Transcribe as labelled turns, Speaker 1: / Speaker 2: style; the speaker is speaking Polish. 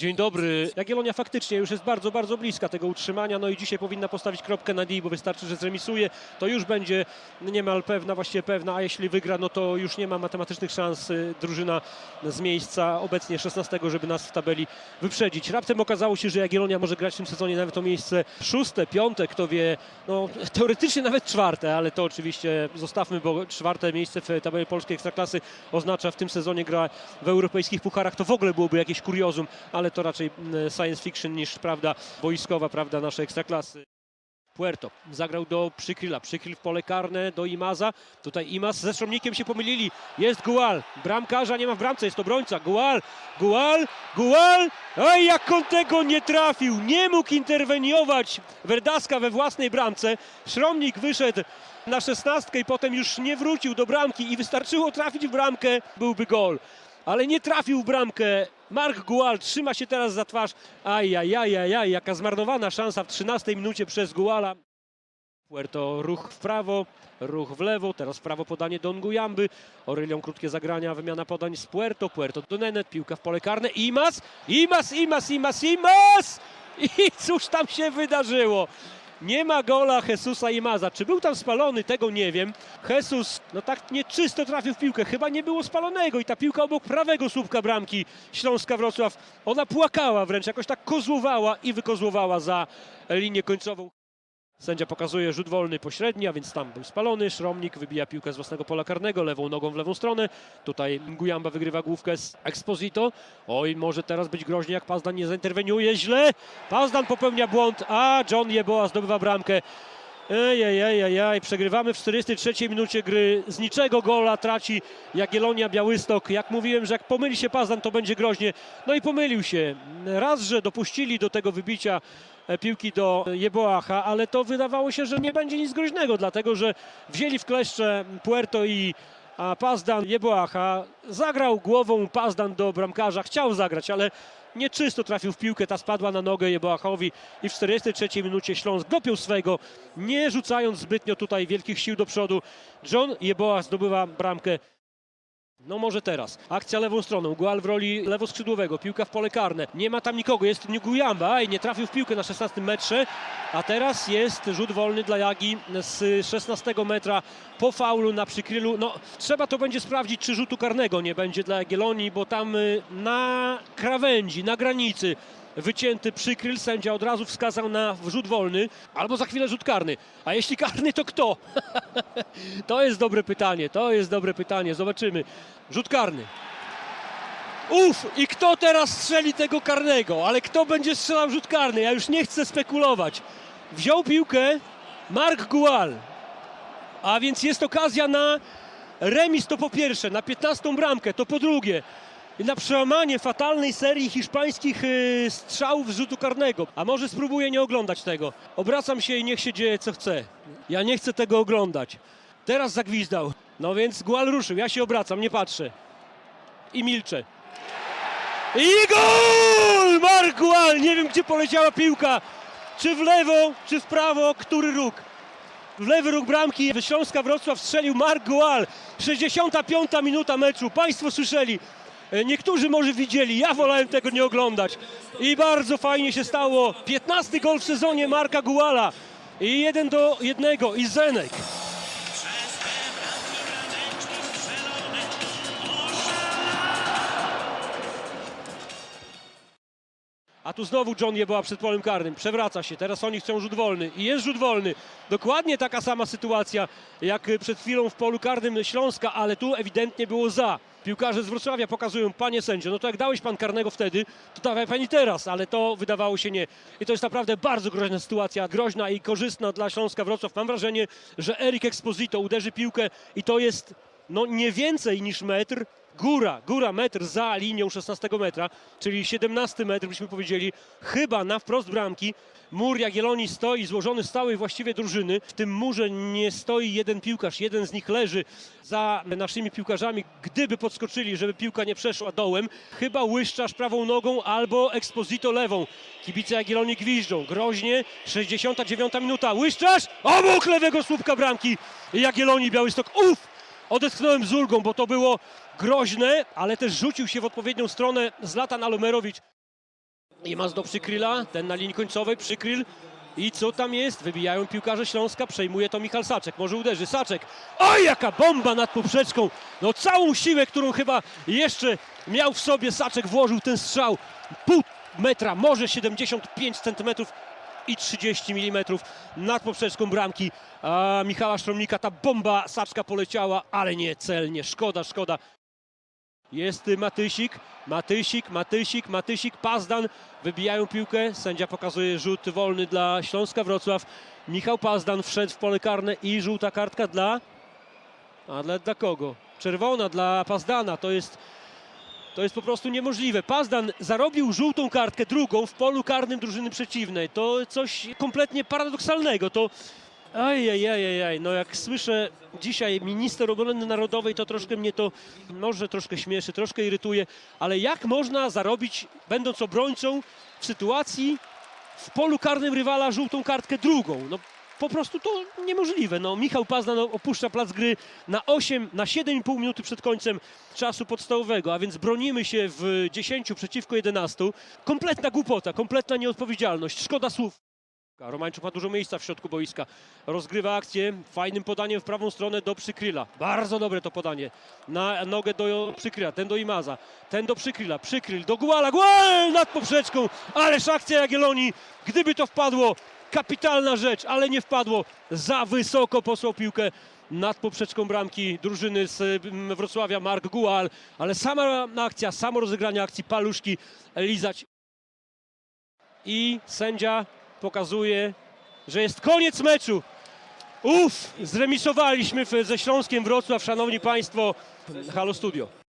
Speaker 1: Dzień dobry. Jagiellonia faktycznie już jest bardzo, bardzo bliska tego utrzymania. No i dzisiaj powinna postawić kropkę na D, bo wystarczy, że zremisuje. To już będzie niemal pewna, właściwie pewna, a jeśli wygra, no to już nie ma matematycznych szans y, drużyna z miejsca obecnie 16, żeby nas w tabeli wyprzedzić. Raptem okazało się, że Jagiellonia może grać w tym sezonie nawet o miejsce szóste, piąte, kto wie, no teoretycznie nawet czwarte, ale to oczywiście zostawmy, bo czwarte miejsce w tabeli polskiej ekstraklasy oznacza w tym sezonie gra w europejskich pucharach. To w ogóle byłoby jakieś kuriozum, ale to raczej science fiction niż prawda boiskowa, prawda naszej ekstraklasy. Puerto zagrał do Przykryla, Przykryl w pole karne do Imaza. Tutaj Imaz ze Szromnikiem się pomylili. Jest Gual, bramkarza nie ma w bramce, jest obrońca. Gual, Gual, Gual. Oj, jak on tego nie trafił, nie mógł interweniować Werdaska we własnej bramce. Szromnik wyszedł na szesnastkę i potem już nie wrócił do bramki i wystarczyło trafić w bramkę, byłby gol. Ale nie trafił w bramkę. Mark Gual trzyma się teraz za twarz. Ajajajajaj, jaka zmarnowana szansa w 13 minucie przez Guala. Puerto ruch w prawo, ruch w lewo, teraz w prawo podanie do Nguyamby. Orylią krótkie zagrania, wymiana podań z Puerto, Puerto do Nenet, piłka w pole karne. Imas, Imas, Imas, Imas, Imas! I cóż tam się wydarzyło? Nie ma gola Jesusa Imaza. Czy był tam spalony, tego nie wiem. Jesus, no tak nieczysto trafił w piłkę. Chyba nie było spalonego i ta piłka obok prawego słupka bramki Śląska Wrocław. Ona płakała wręcz, jakoś tak kozłowała i wykozłowała za linię końcową. Sędzia pokazuje rzut wolny pośredni, a więc tam był spalony. Szromnik wybija piłkę z własnego pola karnego, lewą nogą w lewą stronę. Tutaj Gujamba wygrywa główkę z Exposito. Oj, może teraz być groźnie, jak Pazdan nie zainterweniuje. Źle. Pazdan popełnia błąd, a John Jeboa zdobywa bramkę. Ejejejejej, przegrywamy w 43 minucie gry. Z niczego gola traci Jagiellonia Białystok. Jak mówiłem, że jak pomyli się Pazdan, to będzie groźnie. No i pomylił się. Raz, że dopuścili do tego wybicia e, piłki do Jeboacha, ale to wydawało się, że nie będzie nic groźnego, dlatego że wzięli w kleszcze Puerto i Pazdan Jeboacha. Zagrał głową Pazdan do bramkarza, chciał zagrać, ale nieczysto trafił w piłkę, ta spadła na nogę Jeboachowi i w 43 minucie Śląsk dopiął swego, nie rzucając zbytnio tutaj wielkich sił do przodu. John Jeboach zdobywa bramkę. No może teraz. Akcja lewą stroną. Gual w roli lewoskrzydłowego. Piłka w pole karne. Nie ma tam nikogo. Jest Ngujamba. Aj, nie trafił w piłkę na 16 metrze. A teraz jest rzut wolny dla Jagi z 16 metra po faulu na przykrylu. No trzeba to będzie sprawdzić, czy rzutu karnego nie będzie dla Jagiellonii, bo tam y, na krawędzi, na granicy wycięty przykryl. Sędzia od razu wskazał na rzut wolny. Albo za chwilę rzut karny. A jeśli karny, to kto? To jest dobre pytanie, to jest dobre pytanie. Zobaczymy. Rzut karny. Uf! I kto teraz strzeli tego karnego? Ale kto będzie strzelał rzut karny? Ja już nie chcę spekulować. Wziął piłkę Mark Gual. A więc jest okazja na remis to po pierwsze, na 15 bramkę to po drugie. Na przełamanie fatalnej serii hiszpańskich y, strzałów z rzutu karnego. A może spróbuję nie oglądać tego. Obracam się i niech się dzieje co chce. Ja nie chcę tego oglądać. Teraz zagwizdał. No więc Gual ruszył. Ja się obracam, nie patrzę. I milczę. I gol! Mark Gual! Nie wiem, gdzie poleciała piłka. Czy w lewo, czy w prawo, który róg. W lewy róg bramki Śląska Wrocław strzelił Mark Gual. 65 minuta meczu. Państwo słyszeli. E, Niektórzy może widzieli, ja wolałem tego nie oglądać. I bardzo fajnie się stało. 15 gol w sezonie Marka Guala. I jeden do jednego. I Zenek. A tu znowu John Jeboa przed polem karnym. Przewraca się. Teraz oni chcą rzut wolny. I jest rzut wolny. Dokładnie taka sama sytuacja jak przed chwilą w polu karnym Śląska, ale tu ewidentnie było za. Piłkarze z Wrocławia pokazują, panie sędzio, no to jak dałeś pan karnego wtedy, to dawaj pani teraz, ale to wydawało się nie. I to jest naprawdę bardzo groźna sytuacja, groźna i korzystna dla Śląska Wrocław. Mam wrażenie, że Erik Exposito uderzy piłkę i to jest no nie więcej niż metr, góra, góra metr za linią 16 metra, czyli 17 metr byśmy powiedzieli, chyba na wprost bramki. Mur Jagiellonii stoi złożony z całej właściwie drużyny. W tym murze nie stoi jeden piłkarz, jeden z nich leży za naszymi piłkarzami, gdyby podskoczyli, żeby piłka nie przeszła dołem. Chyba Łyszczarz prawą nogą albo Exposito lewą. Kibice Jagiellonii gwiżdżą. Groźnie, 69 minuta. Łyszczarz obok lewego słupka bramki Jagiellonii Białystok. Uff! Odetchnąłem z ulgą, bo to było groźne, ale też rzucił się w odpowiednią stronę Zlatan Alumerowicz. Imaz do Przykryla, ten na linii końcowej, Przykryl. I co tam jest? Wybijają piłkarze Śląska, przejmuje to Michal Saczek, może uderzy, Saczek. Oj, jaka bomba nad poprzeczką! No całą siłę, którą chyba jeszcze miał w sobie Saczek, włożył ten strzał. Pół metra, może 75 centymetrów i 30 mm nad poprzeczką bramki a Michała Sztromnika. Ta bomba Saczka poleciała, ale nie celnie. Szkoda, szkoda. Jest Matysik, Matysik, Matysik, Matysik, Pazdan. Wybijają piłkę. Sędzia pokazuje rzut wolny dla Śląska Wrocław. Michał Pazdan wszedł w pole karne i żółta kartka dla... A dla, dla kogo? Czerwona dla Pazdana. To jest, to jest po prostu niemożliwe. Pazdan zarobił żółtą kartkę, drugą w polu karnym drużyny przeciwnej. To coś kompletnie paradoksalnego. To Ajajajajaj, no jak słyszę dzisiaj minister obrony narodowej, to troszkę mnie to może troszkę śmieszy, troszkę irytuje, ale jak można zarobić, będąc obrońcą, w sytuacji w polu karnym rywala żółtą kartkę drugą? No po prostu to niemożliwe. No, Michał Pazdan opuszcza plac gry na 8, na 7,5 minuty przed końcem czasu podstawowego, a więc bronimy się w 10 przeciwko 11. Kompletna głupota, kompletna nieodpowiedzialność, szkoda słów. Romańczuk ma dużo miejsca w środku boiska. Rozgrywa akcję fajnym podaniem w prawą stronę do Przykryla. Bardzo dobre to podanie. Na nogę do Przykryla, ten do Imaza, ten do Przykryla, Przykryl do Guala, Gual nad poprzeczką. Ależ akcja Jagiellonii, gdyby to wpadło, kapitalna rzecz, ale nie wpadło. Za wysoko posłał piłkę nad poprzeczką bramki drużyny z mm, Wrocławia Mark Gual, ale sama akcja, samo rozegranie akcji paluszki lizać i sędzia pokazuje, że jest koniec meczu. Uff, zremisowaliśmy ze Śląskiem Wrocław, szanowni państwo. Halo Studio.